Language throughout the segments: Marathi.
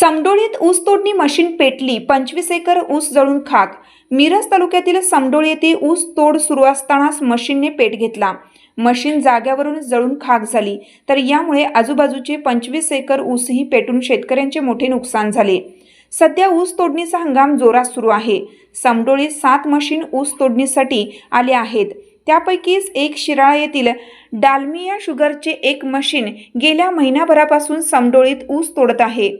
समडोळीत ऊस तोडणी मशीन पेटली पंचवीस एकर ऊस जळून खाक. मिरज तालुक्यातील समडोळी येथे ऊस तोड सुरू असतानाच मशीनने पेट घेतला. मशीन जाग्यावरून जळून खाक झाली. तर यामुळे आजूबाजूचे पंचवीस एकर ऊसही पेटून शेतकऱ्यांचे मोठे नुकसान झाले. सध्या ऊस तोडणीचा हंगाम जोरात सुरू आहे. समडोळीत सात मशीन ऊस तोडणीसाठी आले आहेत. त्यापैकीच एक शिराळा येथील डालमिया शुगरचे एक मशीन गेल्या महिनाभरापासून समडोळीत ऊस तोडत आहे.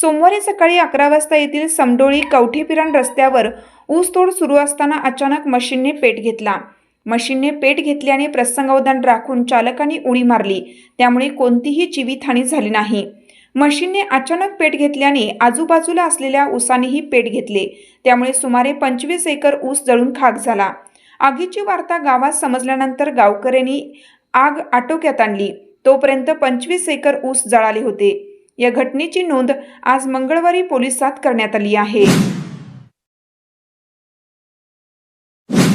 सोमवारी सकाळी अकरा वाजता येथील समडोळी कवठेपिराण रस्त्यावर ऊसतोड सुरू असताना अचानक मशीनने पेट घेतला. मशीनने पेट घेतल्याने प्रसंगावधान राखून चालकाने उडी मारली. त्यामुळे कोणतीही जीवितहानी झाली नाही. मशीनने अचानक पेट घेतल्याने आजूबाजूला असलेल्या ऊसानेही पेट घेतले. त्यामुळे सुमारे पंचवीस एकर ऊस जळून खाक झाला. आगीची वार्ता गावात समजल्यानंतर गावकऱ्यांनी आग आटोक्यात आणली. तोपर्यंत पंचवीस एकर ऊस जळाले होते. या घटनेची नोंद आज मंगळवारी पोलिसात करण्यात आली आहे.